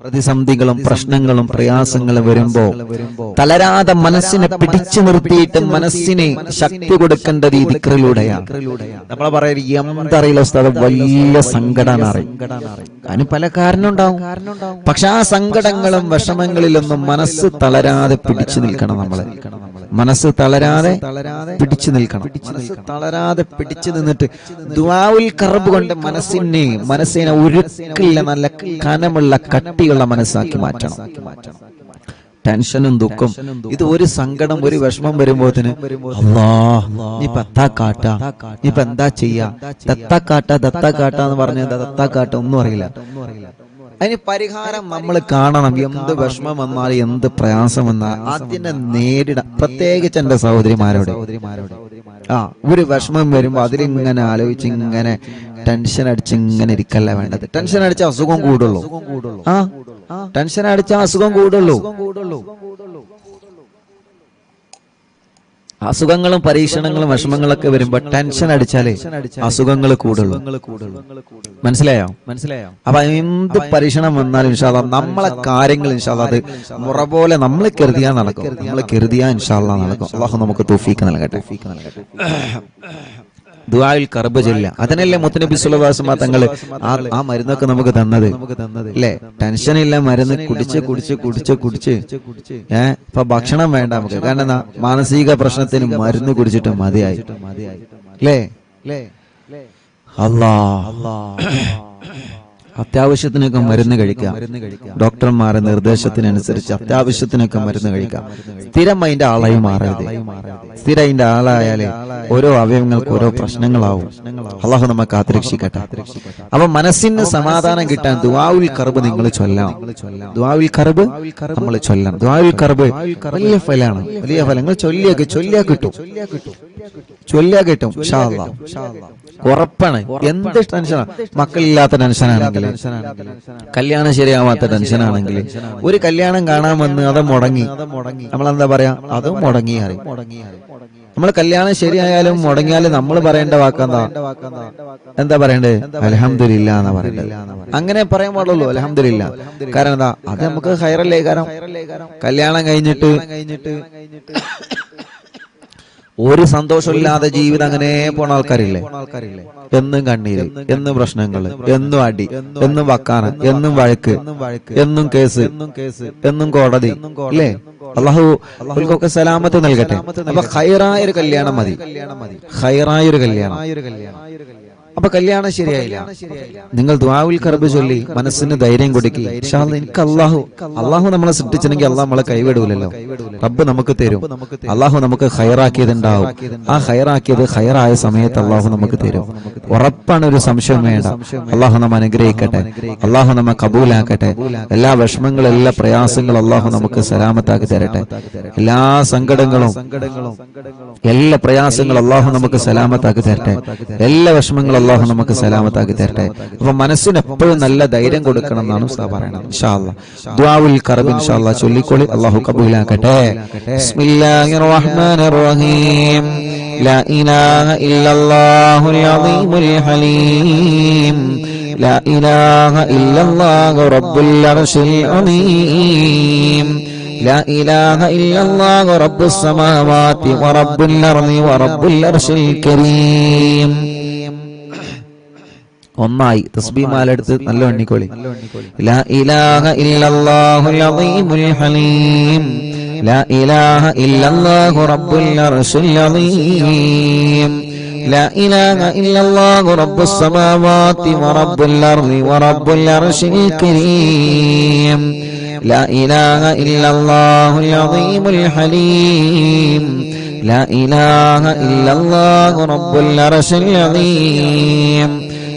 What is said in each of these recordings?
പ്രതിസന്ധികളും പ്രശ്നങ്ങളും പ്രയാസങ്ങളും വരുമ്പോ തളരാതെ മനസ്സിനെ പിടിച്ചു നിർത്തിയിട്ട് മനസ്സിനെ ശക്തി കൊടുക്കേണ്ട രീതികളിലൂടെയാണ് നമ്മളെ പറയുക എന്തറിയില്ല ഉസ്താദ്? വലിയ സങ്കടമാണ് അതിന് പല കാരണം ഉണ്ടാവും പക്ഷെ ആ സങ്കടങ്ങളും വിഷമങ്ങളിലൊന്നും മനസ്സ് തളരാതെ പിടിച്ചു നിൽക്കണം നമ്മൾ. മനസ്സ് തളരാതെ പിടിച്ചു നിൽക്കണം. തളരാതെ പിടിച്ചു നിന്നിട്ട് ദുആഉൽ കറബ് കൊണ്ട് മനസ്സിനെ മനസ്സിനെ ഉരുക്കില്ല നല്ല കനമുള്ള കട്ടിയുള്ള മനസ്സാക്കി മാറ്റണം. ടെൻഷനും ദുഃഖം ഇത് ഒരു സങ്കടം ഒരു വിഷമം വരുമ്പോത്തിന് നീ ഇപ്പൊ എന്താ ചെയ്യാ? ദത്താ കാട്ട എന്ന് പറഞ്ഞ ദത്താ കാട്ട ഒന്നും അറിയില്ല. അതിന് പരിഹാരം നമ്മൾ കാണണം. എന്ത് വിഷമം വന്നാൽ എന്ത് പ്രയാസം വന്നാൽ അതിനെ നേരിടാം. പ്രത്യേകിച്ച് എന്റെ സഹോദരിമാരോട്. ആ ഒരു വിഷമം വരുമ്പോ അതിലിങ്ങനെ ആലോചിച്ച് ഇങ്ങനെ ടെൻഷൻ അടിച്ച് ഇങ്ങനെ ഇരിക്കല്ല വേണ്ടത്? ടെൻഷൻ അടിച്ച അസുഖം കൂടുള്ളൂ. ആ? ടെൻഷൻ അടിച്ച അസുഖം കൂടുള്ളൂ. അസുഖങ്ങളും പരീക്ഷണങ്ങളും വിഷമങ്ങളൊക്കെ വരുമ്പോ ടെൻഷൻ അടിച്ചാലേ അസുഖങ്ങൾ കൂടുള്ളൂ. മനസ്സിലായോ? മനസ്സിലായോ അപ്പൊ എന്ത് പരീക്ഷണം വന്നാലും ഇൻഷാല്ല നമ്മളെ കാര്യങ്ങൾ ഇൻഷാല്ല അത് മുറ പോലെ നമ്മൾ കരുതിയാ നടക്കും. നമ്മൾ കരുതിയാ ഇൻഷാല്ല നടക്കും. അള്ളാഹു നമുക്ക് തൂഫീക്ക് നൽകട്ടെ. ദുആയിൽ കർബ് ചൊല്ല അതിനല്ലേ മുത്തനബി സുലഭാസമ തങ്ങൾ ആ മരുന്നൊക്കെ നമുക്ക് തന്നത്. അല്ലേ? ടെൻഷൻ ഇല്ല മരുന്ന് കുടിച്ച് കുടിച്ച് കുടിച്ച് കുടിച്ച് ഏ? ഇപ്പൊ ഭക്ഷണം വേണ്ട നമുക്ക്. കാരണം മാനസിക പ്രശ്നത്തിന് മരുന്ന് കുടിച്ചിട്ട് മതിയായി. അല്ലേ? അല്ലാ. അല്ലാ. അത്യാവശ്യത്തിനൊക്കെ മരുന്ന് കഴിക്കാം. ഡോക്ടർമാരുടെ നിർദ്ദേശത്തിനനുസരിച്ച് അത്യാവശ്യത്തിനൊക്കെ മരുന്ന് കഴിക്കാം. സ്ഥിരം അതിന്റെ ആളായി മാറരുത്. സ്ഥിരം അതിന്റെ ആളായാലേ ഓരോ അവയവങ്ങൾക്ക് ഓരോ പ്രശ്നങ്ങളാവും. അള്ളാഹു നമ്മെ കാത്തിരക്ഷിക്കട്ടെ. അപ്പൊ മനസ്സിന് സമാധാനം കിട്ടാൻ ദുവാവുൽ കർബ് നിങ്ങൾ ചൊല്ലാം. ദുവാവുൽ കർബ് നമ്മൾ ചൊല്ലാം. ദുവാവുൽ കർബ് വലിയ ഫലമാണ് വലിയ ഫലങ്ങൾ ചൊല്ലിയൊക്കെ ചൊല്ലിയാ കിട്ടും. ചൊല്ലിയാ കിട്ടും. ഉറപ്പാണ്. എന്ത് ടെൻഷനാണ് മക്കളില്ലാത്ത ടെൻഷനാണെങ്കിൽ കല്യാണം ശരിയാവാത്ത ടെൻഷനാണെങ്കിൽ ഒരു കല്യാണം കാണാൻ വന്ന് അത് മുടങ്ങി. നമ്മൾ എന്താ പറയാ? അതും മുടങ്ങി അറിയും നമ്മൾ കല്യാണം ശരിയായാലും മുടങ്ങിയാലും നമ്മൾ പറയേണ്ട വാക്കെന്താ എന്താ? പറയണ്ടേ? അലഹമില്ല എന്നാ പറയണ്ടത്. അങ്ങനെ പറയാൻ പാടുള്ളൂ. അലഹമില്ല കാരണം എന്താ? അത് നമുക്ക് ഹൈറല്ലേ? കാരണം കല്യാണം കഴിഞ്ഞിട്ട് ഒരു സന്തോഷമില്ലാതെ ജീവിതം അങ്ങനെ പോണ ആൾക്കാരില്ലേ? എന്നും കണ്ണീര് എന്നും പ്രശ്നങ്ങൾ എന്നും അടി എന്നും വക്കാന എന്നും വഴക്ക് എന്നും കേസ് എന്നും കോടതി അല്ലേ അള്ളാഹു അവർക്കൊക്കെ സലാമത്ത് നൽകട്ടെ? അപ്പൊ ഹൈറായ ഒരു കല്യാണം മതി. ഹൈറായ ഒരു കല്യാണം. അപ്പൊ കല്യാണം ശരിയായില്ല. നിങ്ങൾ ദ്വാവുൽ കർബ് ചൊല്ലി മനസ്സിന് ധൈര്യം കൊടുക്കി. എനിക്ക് അള്ളാഹു അള്ളാഹു നമ്മളെ സൃഷ്ടിച്ചെങ്കിൽ അള്ളാഹു നമ്മളെ കൈവിടൂലല്ലോ. റബ്ബ് നമുക്ക് തരും. അള്ളാഹു നമുക്ക് ഹയറാക്കിയതുണ്ടാവും ആ ഹയറാക്കിയത് ഹയറായ സമയത്ത് അള്ളാഹു നമുക്ക് തരും. ഉറപ്പാണ് ഒരു സംശയം വേണ്ട. അള്ളാഹു നമ്മ അനുഗ്രഹിക്കട്ടെ. അള്ളാഹു നമ്മ കബൂലാക്കട്ടെ. എല്ലാ വിഷമങ്ങളും എല്ലാ പ്രയാസങ്ങളും അള്ളാഹു നമുക്ക് സലാമത്താക്കി തരട്ടെ. എല്ലാ സങ്കടങ്ങളും എല്ലാ പ്രയാസങ്ങളും അള്ളാഹു നമുക്ക് സലാമത്താക്കി തരട്ടെ. എല്ലാ വിഷമങ്ങളും അള്ളാഹു നമുക്ക് സലാമത്താക്കി തരട്ടെ അപ്പൊ മനസ്സിന് എപ്പോഴും നല്ല ധൈര്യം കൊടുക്കണം എന്നാണ് ഉസ്താദ് പറയുന്നത് ഇൻഷാല്ല ദുആഉൽ കറബ് ഇൻഷാല്ല ചൊല്ലിക്കോളി അള്ളാഹു കബൂലാക്കട്ടെ ബിസ്മില്ലാഹിർ റഹ്മാനിർ റഹീം لا إله إلا الله العظيم الحليم لا إله إلا الله رب العرش العظيم لا إله إلا الله رب السماوات ورب الأرض ورب العرش الكريم ഒന്നായി തസ്ബീമാലെടുത്ത് നല്ല എണ്ണിക്കോളി ലാ ഇലാഹ ഇല്ലല്ലാഹുൽ അളീമുൽ ഹലീം ലാ ഇലാഹ ഇല്ലല്ലാഹു റബ്ബുൽ അർശിൽ അളീം لا إله إلا الله رب السماوات ورب الأرض ورب العرش الكريم لا إله إلا الله العظيم الحليم لا إله إلا الله رب العرش العظيم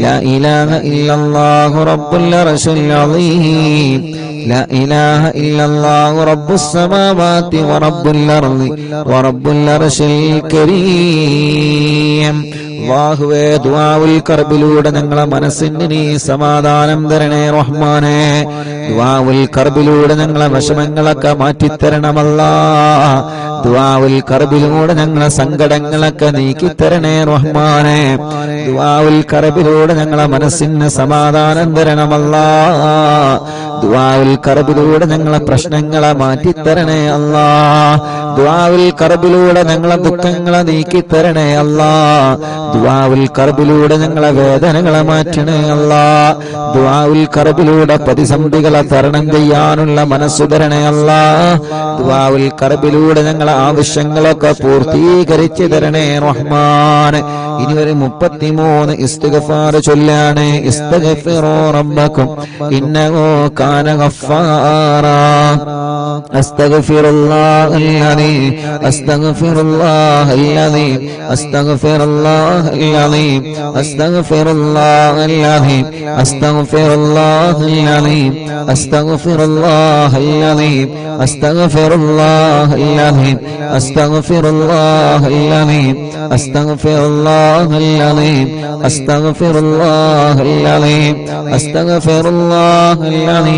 لا إله إلا الله رب العرش العظيم. لا إله إلا الله رب السماوات ورب الأرض ورب العرش الكريم. അള്ളാഹുവേ ദുആവുൽ കർബിലൂടെ ഞങ്ങളെ മനസ്സിന് നീ സമാധാനം തരണേ റഹ്മാനെ. ദുആവുൽ കർബിലൂടെ ഞങ്ങളെ വിഷമങ്ങളൊക്കെ മാറ്റിത്തരണമല്ല. ദുആവുൽ കർബിലൂടെ ഞങ്ങളെ സങ്കടങ്ങളൊക്കെ നീക്കിത്തരണേ റഹ്മാനെ. ദുആവുൽ കർബിലൂടെ ഞങ്ങളെ മനസ്സിന് സമാധാനം തരണമല്ല. ദുആവുൽ കറബിലൂടെ ഞങ്ങളെ പ്രശ്നങ്ങളെ മാറ്റിത്തരണേ അല്ലാ. ദുആവുൽ കറബിലൂടെ ഞങ്ങളെ ദുഃഖങ്ങളെ നീക്കിത്തരണേ അല്ലാ. ദുആവുൽ കറബിലൂടെ ഞങ്ങളെ വേദനകളെ മാറ്റണേ അല്ലാ. ദുആവുൽ കറബിലൂടെ പ്രതിസന്ധികളെ തരണം ചെയ്യാനുള്ള മനസ്സു തരണേ അല്ലാ. ദുആവുൽ കറബിലൂടെ ഞങ്ങളെ ആവശ്യങ്ങളൊക്കെ പൂർത്തീകരിച്ചു തരണേ റഹ്മാൻ. ഇനി ഒരു മുപ്പത്തിമൂന്ന് ഇസ്തുഗഫാർ ചൊല്ലാണ്. ഇസ്തഗഫിറോ റബ്ബക്കും ഇന്നഹു وكان غفارا أستغفر الله الذي أستغفر الله الذي أستغفر الله الذي أستغفر الله الذي أستغفر الله الذي أستغفر الله الذي أستغفر الله الذي أستغفر الله الذي أستغفر الله الذي أستغفر الله الذي أستغفر الله الذي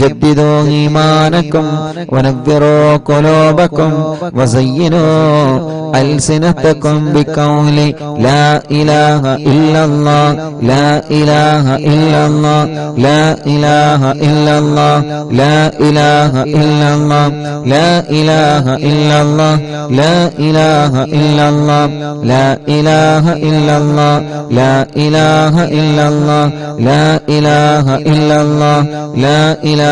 جددوا إيمانكم ونذروا قلوبكم وزينوا ألسنتكم بقول لا إله إلا الله لا إله إلا الله لا إله إلا الله لا إله إلا الله لا إله إلا الله لا إله إلا الله لا إله إلا الله لا إله إلا الله لا إله إلا الله لا إله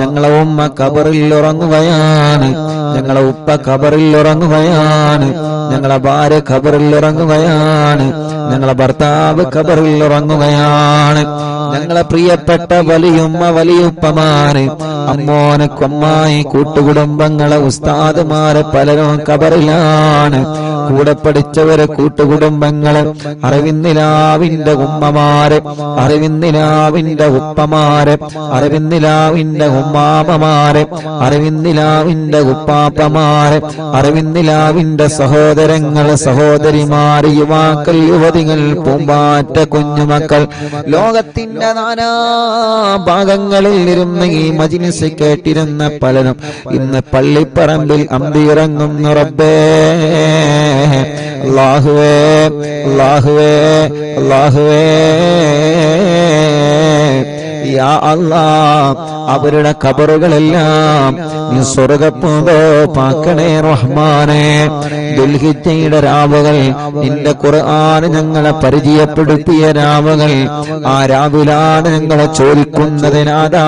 ഞങ്ങളെ ഉമ്മ കബറിൽ ഉറങ്ങുകയാണ് ഞങ്ങളെ ഉപ്പ കബറിൽ ഉറങ്ങുകയാണ് ഞങ്ങളെ ഭാര്യ കബറിൽ ഉറങ്ങുകയാണ് ഞങ്ങളെ ഭർത്താവ് കബറിൽ ഉറങ്ങുകയാണ് ഞങ്ങളെ പ്രിയപ്പെട്ട വലിയുമ്മ വലിയുപ്പമാര് അമ്മോനെ കൊമ്മായി കൂട്ടുകുടുംബങ്ങളെ ഉസ്താദുമാരെ പലരും കബറിലാണ് കൂടെ പഠിച്ചവരെ കൂട്ടുകുടുംബങ്ങൾ അറിവിന്ദിലാവിന്റെ ഉമ്മമാര് അറിവിന്ദിലാവിന്റെ ഉപ്പമാര് അറിവിന്ദിലാവിന്റെ ഉമ്മാമമാര് അറിവിന്ദിലാവിന്റെ ഉപ്പാപ്പമാര് അറിവിന്ദിലാവിന്റെ സഹോദരങ്ങൾ സഹോദരിമാര് യുവാക്കൾ യുവതികൾ പൂമ്പാറ്റ കുഞ്ഞുമക്കൾ. ലോകത്തിന്റെ നാനാ ഭാഗങ്ങളിൽ ഇരുന്ന് ഈ മജിനിസ് കേട്ടിരുന്ന പലരും ഇന്ന് പള്ളിപ്പറമ്പിൽ അന്തിയിറങ്ങുന്നു റബ്ബേ. അല്ലാഹുവേ അല്ലാഹുവേ അല്ലാഹുവേ. യാ അവരുടെ കബറുകളെല്ലാം നീ സ്വർഗപ്പൂതോ പാക്കണേ റഹ്മാനെ. ദുൽഹിജയുടെ രാവുകൾ നിന്റെ ഖുർആൻ ഞങ്ങളെ പരിചയപ്പെടുത്തിയ രാവുകൾ ആ രാവിലാണ് ഞങ്ങളെ ചോദിക്കുന്നതിനാദാ.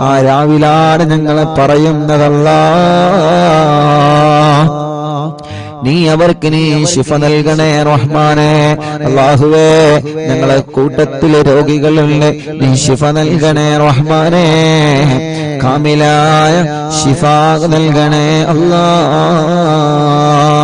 ആ രാവിലാണ് ഞങ്ങളെ പറയുന്നതല്ല. നീ അവർക്ക് നീ ശിഫ നൽകണേ റഹ്മാനെ. അള്ളാഹുവേ ഞങ്ങളെ കൂട്ടത്തിലെ രോഗികളുണ്ട് നീ ശിഫ നൽകണേ റഹ്മാനെ. കാമിലായ ശിഫ നൽകണേ അല്ലാ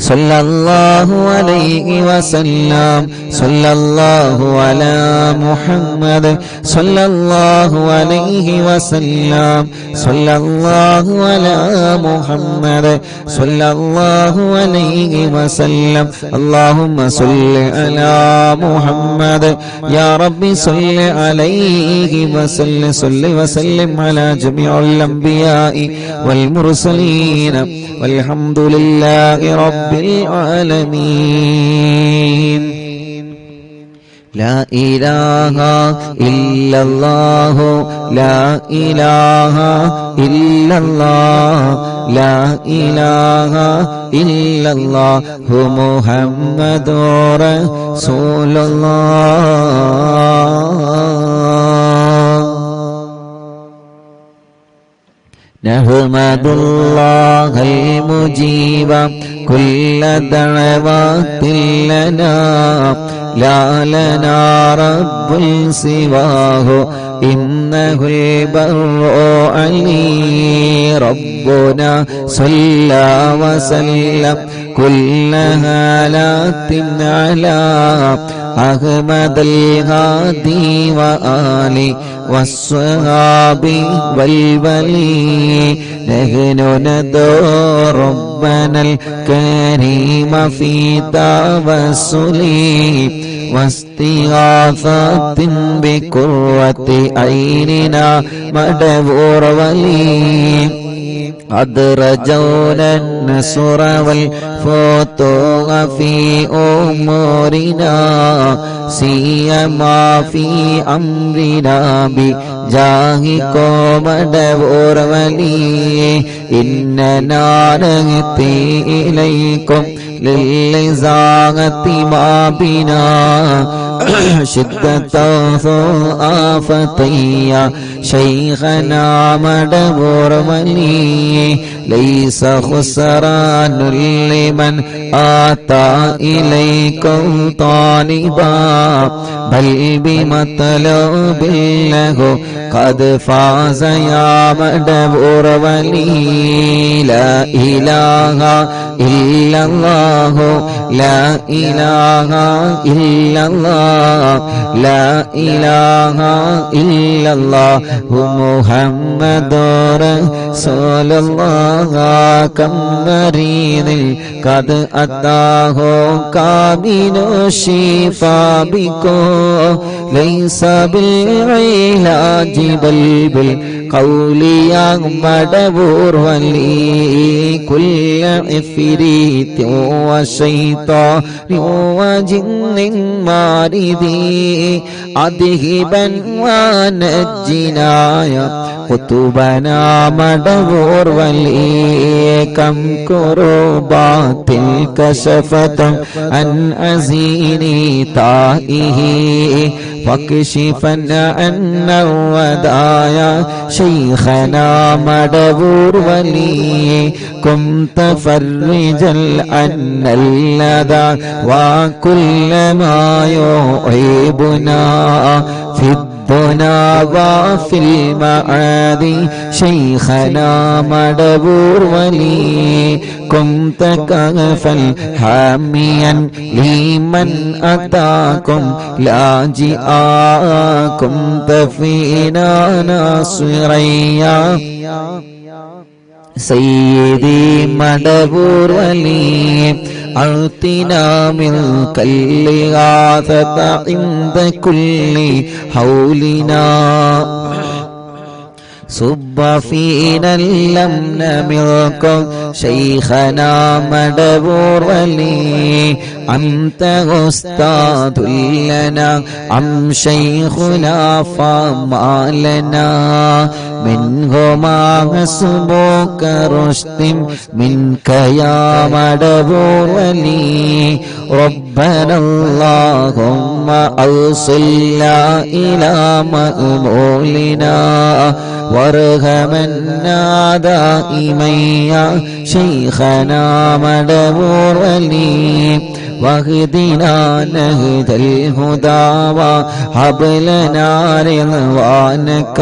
صلى الله عليه وسلم. صلى الله على محمد. صلى الله عليه وسلم. صلى الله على محمد. صلى الله عليه وسلم. اللهم صل على محمد. يا ربي صل عليه وسلم. صل وسلم على جميع الأنبياء والمرسلين. والحمد لله رب العالمين. لا إله إلا الله. لا إله إلا الله. لا إله إلا الله. محمد رسول الله. نحمد الله المجيب. كل دعوات لنا لا لنا رب سواه إنه البر علي ربنا صلى وسلم كل هالات على أحمد الهادي وآلي والصحاب والولي نحن ندعو ربنا الكريم في توسلي واستغاثة بقرة عيننا مدبور ولي أدرجونا النصر والفتوح في أمورنا سيما في أمرنا بجاهكم مدبور ولي إننا نهتي إليكم للزاغة ما بنا شدة آفتي شيخنا مدبور ولي ليس خسران لمن آتى إليكم طالبا بل بمطلوب له قد فاز يا مدبور ولي لا إله إلا الله لا إله إلا الله لا إله إلا الله محمد رسول الله كم مريض قد أتاه كامل الشفاء بكم ليس بالعلاج بل بالقول يا مدبور ولي كل عفريت وشيطان وجن ماردي أذهبا ونجنا يا قطبنا مدبور ولي كم كربات كشفت عن أزيني طائه فاكشفا عنا ودايا شيخنا مدبور ولي كنت فرجا عن اللذى وكل ما يعيبنا في الدنا وفي المعادي شيخنا مدبور ولي كنت كغفا حاميا لمن أتاكم لاجئا كنت فينا ناصريا سيدي مدبور ولي أعطنا من كل غاثة عند كل حولنا صب فينا اللمن منكم شيخنا مدبور ولي أنت أستاذ لنا أم شيخنا فما لنا منهما حسبك رشد منك يا مدبور ولي ربنا اللهم أوصلنا إلى مأمولنا وارحمنا دائما يا شيخنا مدبور ولي واهدنا نهد الهدى وهب لنا رضوانك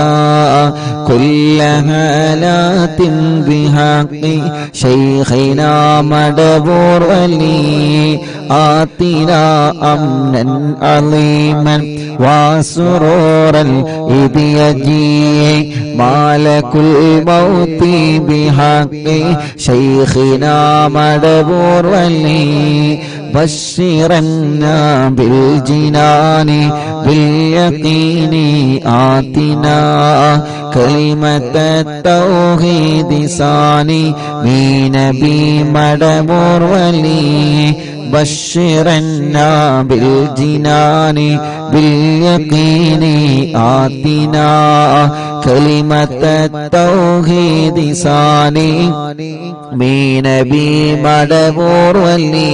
كل هالات بحق شيخنا مدبور ولي آتنا أمنا عظيما وسرورا إذ يجيء مالك الموت بحق شيخنا مدبور ولي بشرنا بالجنان باليقين آتنا كلمة التوحيد ثاني من نبي مدبور ولي بشرنا بالجنان باليقين آتنا തൗഹീദിസാനി മീനബി മടവോർവല്ലി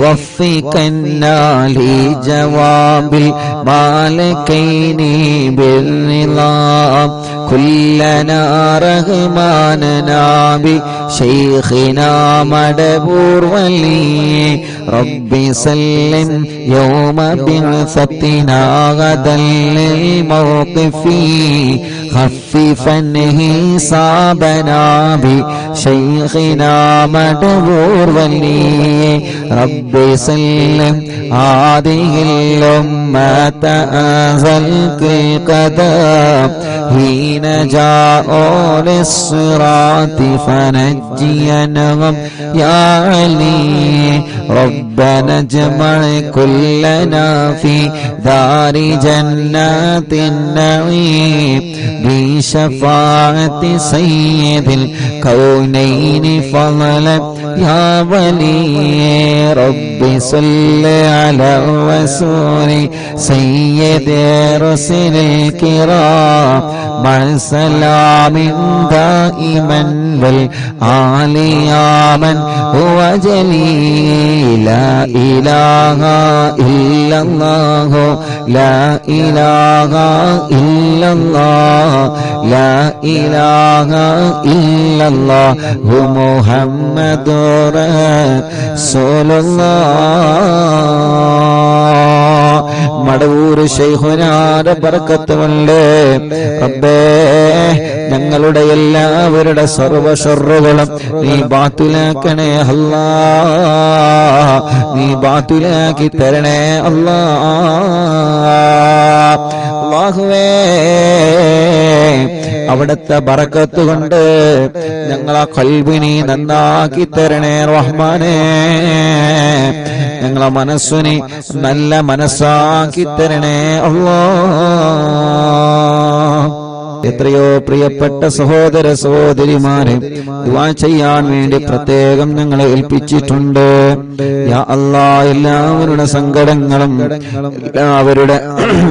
വഫിക്കന്നാലി ജവാബിൽ മാലക്കൈനി ബിർനിലാം. كلنا رغماننا بشيخنا مدبور ولي. ربي سلم يوم بعثتنا غدا للموقف. خففا حسابنا بشيخنا مدبور ولي. ربي سلم هذه الأمة أزلت القدم حين جاءوا للصراط فنجينهم. يا علي ربنا اجمع كلنا في دار جنات النعيم بشفاعة سيد الكونين فضلا. يا ولي ربي صل على الرسول سيد رسل الكرام. سلام دائما والآل يا من هو جليل لا إله إلا الله لا إله إلا الله لا إله إلا الله محمد رسول الله മടവൂർ ശൈഹുനാര പറക്കത്തുമുണ്ട്. റബ്ബേ ഞങ്ങളുടെ എല്ലാവരുടെ സർവശറുകളും നീ ബാത്തുലാക്കണേ അല്ലാ. നീ ബാത്തുലാക്കി തരണേ അല്ലാ. അല്ലാഹുവേ അവിടുത്തെ ബറക്കത്ത് കൊണ്ട് ഞങ്ങളാ കൽവിനി നന്നാക്കി തരണേ റഹ്മാനേ. ഞങ്ങളെ മനസ്സിനെ നല്ല മനസ്സാക്കി തരണേ അല്ലാ എത്രയോ പ്രിയപ്പെട്ട സഹോദര സഹോദരിമാരെ ദുവാ ചെയ്യാൻ വേണ്ടി പ്രത്യേകം ഞങ്ങളെ ഏൽപ്പിച്ചിട്ടുണ്ട്. അല്ലാ എല്ലാവരുടെ സങ്കടങ്ങളും എല്ലാവരുടെ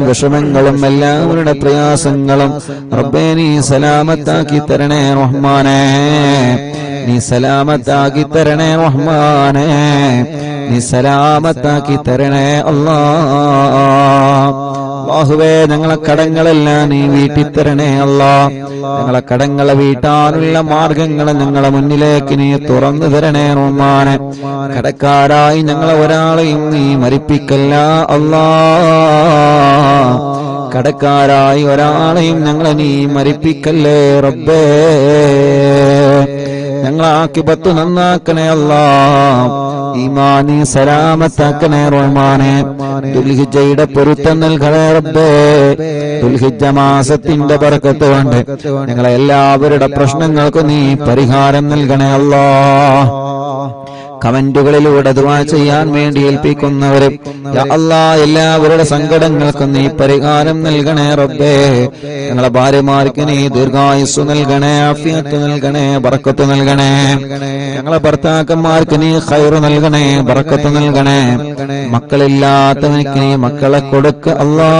വിഷമങ്ങളും എല്ലാവരുടെ പ്രയാസങ്ങളും റബ്ബേ നീ സലാമത്താക്കി തരണേ റഹ്മാനേ. നീ സലാമത്താക്കി തരണേ റഹ്മാനേ. നീ സലാമത്താക്കി തരണേ അല്ലാ അള്ളാഹുവേ ഞങ്ങളെ കടങ്ങളെല്ലാം നീ വീട്ടിൽ തരണേ അല്ലാ ഞങ്ങളെ കടങ്ങളെ വീട്ടാനുള്ള മാർഗങ്ങൾ ഞങ്ങളെ മുന്നിലേക്ക് നീ തുറന്നു തരണേ റൊമാനെ കടക്കാരായി ഞങ്ങളെ ഒരാളെയും നീ മരിപ്പിക്കല്ല അല്ലാ കടക്കാരായി ഒരാളെയും ഞങ്ങളെ നീ മരിപ്പിക്കല്ലേ റബ്ബേ. ഞങ്ങളെ ആക്കിബത്ത് നന്നാക്കണേ അല്ലാ. ഈമാനി സലാമത്താക്കണേ റഹ്മാനെ. ദുൽഹിജയുടെ പൊരുത്തം നൽകണേ റബ്ബേ. ദുൽഹിജ മാസത്തിന്റെ പറക്കത്ത് കൊണ്ട് ഞങ്ങളെ എല്ലാവരുടെ പ്രശ്നങ്ങൾക്ക് നീ പരിഹാരം നൽകണേ അല്ലാ. കമന്റുകളിലൂടെ ദുവാ ചെയ്യാൻ വേണ്ടി ഏൽപ്പിക്കുന്നവരും അല്ലാ എല്ലാവരുടെ സങ്കടങ്ങൾക്കും നീ പരിഹാരം നൽകണേ റബ്ബേ. ഞങ്ങളെ ഭാര്യമാർക്ക് നീ ദീർഘായുസ് നൽകണേ അഫിയത്ത് നൽകണേ ബറക്കത്ത് നൽകണേ. ഞങ്ങളെ ഭർത്താക്കന്മാർക്ക് നീ ഹൈറ് നൽകണേ ബറക്കത്ത് നൽകണേ. മക്കളില്ലാത്തവനിക്ക് നീ മക്കളെ കൊടുക്ക അല്ലാ.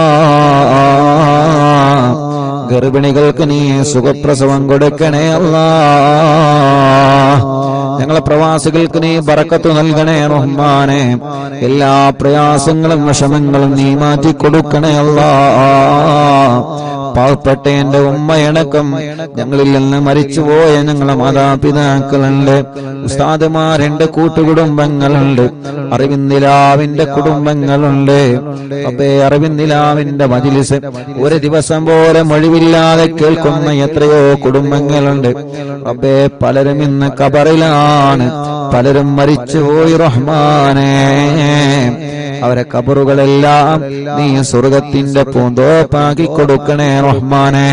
ഗർഭിണികൾക്ക് നീ സുഖപ്രസവം കൊടുക്കണേ അല്ലാ. ഞങ്ങളെ പ്രവാസികൾക്ക് നീ ബറക്കത്ത് നൽകണേ റഹ്മാനെ. എല്ലാ പ്രയാസങ്ങളും വിഷമങ്ങളും നീ മാറ്റി കൊടുക്കണേ അല്ലാ പാവപ്പെട്ട എന്റെ ഉമ്മയടക്കം ഞങ്ങളിൽ നിന്ന് മരിച്ചുപോയ ഞങ്ങളെ മാതാപിതാക്കളുണ്ട്. ഉസ്താദുമാരുണ്ട് കൂട്ടുകുടുംബങ്ങളുണ്ട്. അറിവിന്ദിലാവിന്റെ കുടുംബങ്ങളുണ്ട്. അപ്പേ അറിവിന്ദിലാവിന്റെ മജിലിസ്. ഒരു ദിവസം പോലെ മൊഴിവില്ലാതെ കേൾക്കുന്ന എത്രയോ കുടുംബങ്ങളുണ്ട്. അപ്പേ പലരും ഇന്ന് കബറിലാണ് പലരും മരിച്ചുപോയി റഹ്മാനേ. അവരെ കബറുകളെല്ലാം നീ സ്വർഗത്തിന്റെ പൂന്തോപ്പാക്കി കൊടുക്കണേ റഹ്മാനെ.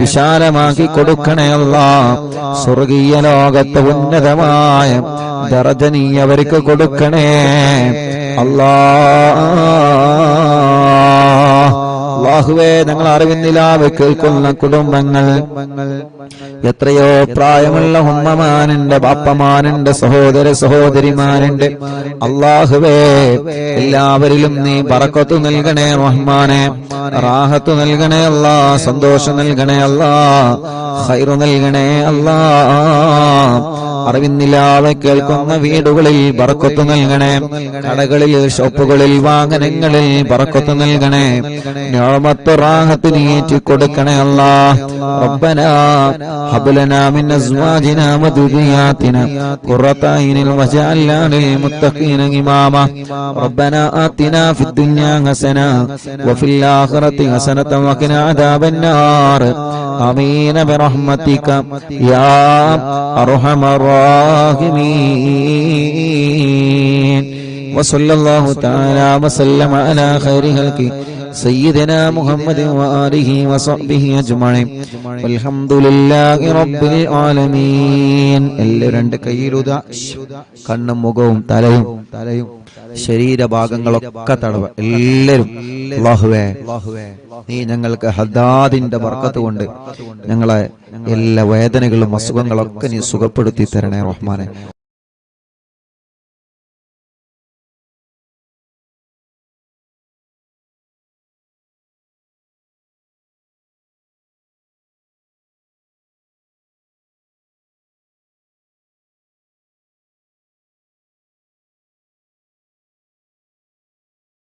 വിശാലമാക്കി കൊടുക്കണേ അല്ല സ്വർഗീയ ലോകത്തെ ഉന്നതമായ ദറജ നീ അവർക്ക് കൊടുക്കണേ. അല്ലാ അള്ളാഹുവേ ഞങ്ങൾ അറിയുന്നില്ല കേൾക്കുന്ന കുടുംബങ്ങൾ. എത്രയോ പ്രായമുള്ള ഉമ്മമാനുണ്ട് ബാപ്പമാനുണ്ട് സഹോദര സഹോദരിമാരുണ്ട് അള്ളാഹുവേ എല്ലാവരിലും നീ പറക്കത്തു നൽകണേ റഹ്മാനെ. റാഹത്തു നൽകണേ അല്ലാ സന്തോഷം നൽകണേ അല്ലാ ഹൈറു നൽകണേ അല്ലാ. അറിവിന്നില്ലാതെ കേൾക്കുന്ന വീടുകളിൽ ബറക്കത്ത് നൽകണേ കടകളിൽ ഷോപ്പുകളിൽ വാഹനങ്ങളിൽ ബറക്കത്ത് നൽകണേ ഞാമത്ത് റാഹത്ത് നീറ്റി കൊടുക്കണേ അല്ലാ ربنا هب لنا من ازواجنا وذرياتنا قرة اعين واجعلنا للمتقين اماما ربنا آتنا في الدنيا حسنة وفي الآخرة حسنة وقنا عذاب النار آمين برحمتك يا أرحم الراحمين وصلى الله تعالى وسلم على خير خلقه سيدنا محمد وآله وصحبه أجمعين والحمد لله رب العالمين എല്ലാവരും രണ്ട് കയ്യിലുത കണ്ണും മുഖവും തലയും തലയും ശരീരഭാഗങ്ങളൊക്കെ തടവ എല്ലാവരും അല്ലാഹുവേ നീ ഞങ്ങൾക്ക് ഹദാദിന്റെ വർക്കത്ത് കൊണ്ട് ഞങ്ങളെ എല്ലാ വേദനകളും അസുഖങ്ങളൊക്കെ നീ സുഖപ്പെടുത്തി തരണേ റഹ്മാനെ.